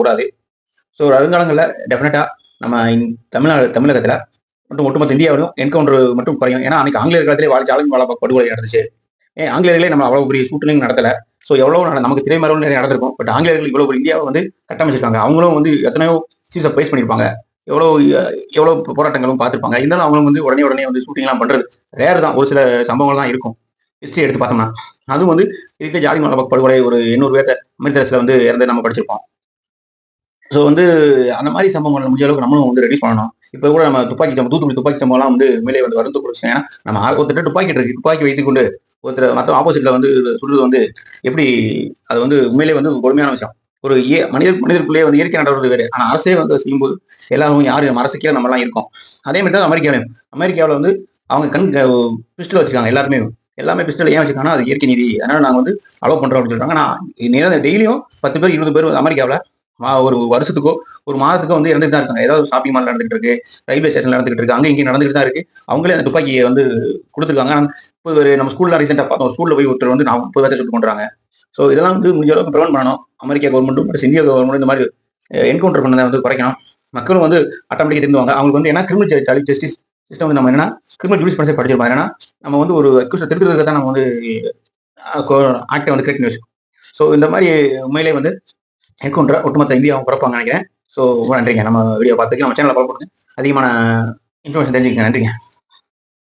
கூடாது. ஸோ வருங்காலங்களில் டெஃபினட்டாக நம்ம இந்~ தமிழ்நாடு தமிழகத்தில் மற்றும் ஒட்டுமொத்த இந்தியாவிலும் என்கவுண்டர் மட்டும் குறையும். ஏன்னா அன்னைக்கு ஆங்கிலேயர் காலத்திலே வாழ் ஜாலியன் படுகொலை நடந்துச்சு. ஏன்? ஆங்கிலேயர்களே நம்ம அவ்வளோ பெரிய ஷூட்டிங் நடத்தலை. ஸோ எவ்வளோ நட- நமக்கு திரைமறைவு நிறைய நடந்திருக்கும். பட் ஆங்கிலேயர்கள் இவ்வளோ பெரிய இந்தியாவை வந்து கட்டமைச்சிருக்காங்க. அவங்களும் வந்து எத்தனையோ சீஸை பேஸ் பண்ணியிருப்பாங்க. எவ்வளோ எவ்வளோ போராட்டங்களும் பார்த்துருப்பாங்க. இருந்தாலும் அவங்களும் வந்து உடனே உடனே வந்து ஷூட்டிங்லாம் பண்ணுறது ரேர் தான். ஒரு சில சம்பவங்கள் தான் இருக்கும். ஹிஸ்ட்ரி எடுத்து பார்த்தோம்னா. அதுவும் வந்து இருக்கிற ஜாதி வாலாபாக் படுகொலை ஒரு எண்ணூறு பேர்த்த அமிர்தரசில் வந்து இறந்து நம்ம படிச்சிருப்போம். ஸோ வந்து அந்த மாதிரி சம்பவங்கள் முடிஞ்ச அளவுக்கு நம்மளும் வந்து ரெடியூஸ் பண்ணணும். இப்போ கூட நம்ம துப்பாக்கி சம்பவம் தூத்துக்குடி துப்பாக்கி சம்பவம்லாம் வந்து மேலே வந்து வருந்து கொடுச்சு ஏன்னா நம்ம ஒருத்தர் துப்பாக்கி இருக்கு. துப்பாக்கி வைத்துக்கொண்டு ஒருத்தர் மற்ற ஆப்போசிட்ல வந்து சொல்றது வந்து எப்படி அது வந்து உண்மையிலே வந்து கொடுமையான விஷயம். ஒரு ஏ மனிதர் மனிதருக்குள்ளேயே வந்து இயற்கை நடவது வேறு. ஆனால் அரசே வந்து செய்யும்போது எல்லாரும் யாரும் நம்ம அரசு நம்மலாம் இருக்கோம். அதே மாதிரி தான் அமெரிக்காவிலும் அமெரிக்காவில் வந்து அவங்க கண் பிஸ்டல் வச்சுருக்காங்க எல்லாருமே. எல்லாமே பிஸ்டல் ஏன் வச்சிருக்காங்கன்னா அது இயற்கை நீதி. அதனால நாங்கள் வந்து அலோவ் பண்ணுறோம் அப்படின்னு சொல்றாங்க நான் டெய்லியும் பத்து பேர் இருபது பேர் அமெரிக்காவில் ஒரு வருஷத்துக்கோ ஒரு மாதத்துக்கோ வந்து இறந்துட்டு தான் இருக்காங்க. ஏதாவது ஷாப்பிங் மால் நடந்துகிட்டு இருக்கு ரயில்வே ஸ்டேஷன் நடந்துகிட்டு இருக்கு அங்கே இங்கே நடந்துகிட்டு தான் இருக்கு. அவங்களே அந்த துப்பாக்கியை வந்து கொடுத்துருக்காங்க. இப்போ ஒரு நம்ம ஸ்கூல்ல ரீசெண்டாக பார்த்தோம் ஒரு ஸ்கூல்ல போய் ஒருத்தர் வந்து நான் முப்பது பேர்த்த சுட்டு கொண்டாங்க ஸோ இதெல்லாம் வந்து முடிஞ்ச அளவுக்கு ப்ரிவென்ட் பண்ணணும். அமெரிக்கா கவர்மெண்ட்டும் பட் இந்தியா கவர்மெண்ட் இந்த மாதிரி என்கவுண்டர் பண்ணதை வந்து குறைக்கணும். மக்களும் வந்து ஆட்டோமேட்டிக்காக திருந்துவாங்க. அவங்களுக்கு வந்து ஏன்னா கிரிமினல் ஜஸ்டிஸ் சிஸ்டம் வந்து நம்ம என்னன்னா கிரிமினல் ஜூடிஸ் பண்ணி படிச்சிருப்போம் ஏன்னா நம்ம வந்து ஒரு அக்யூஸ் திருத்துறதுக்கு தான் நம்ம வந்து ஆக்டை வந்து கிரியேட் பண்ணி வச்சுக்கோம் ஸோ இந்த மாதிரி உண்மையிலே வந்து என்கவுண்டர் ஒட்டுமொத்த இந்தியாவும் பிறப்பாங்க நினைக்கிறேன். ஸோ ரொம்ப நன்றிங்க. நம்ம வீடியோ பார்த்துக்கு நம்ம சேனலை பார்க்க அதிகமான இன்ஃபர்மேஷன் தெரிஞ்சுக்கங்க. நன்றிங்க.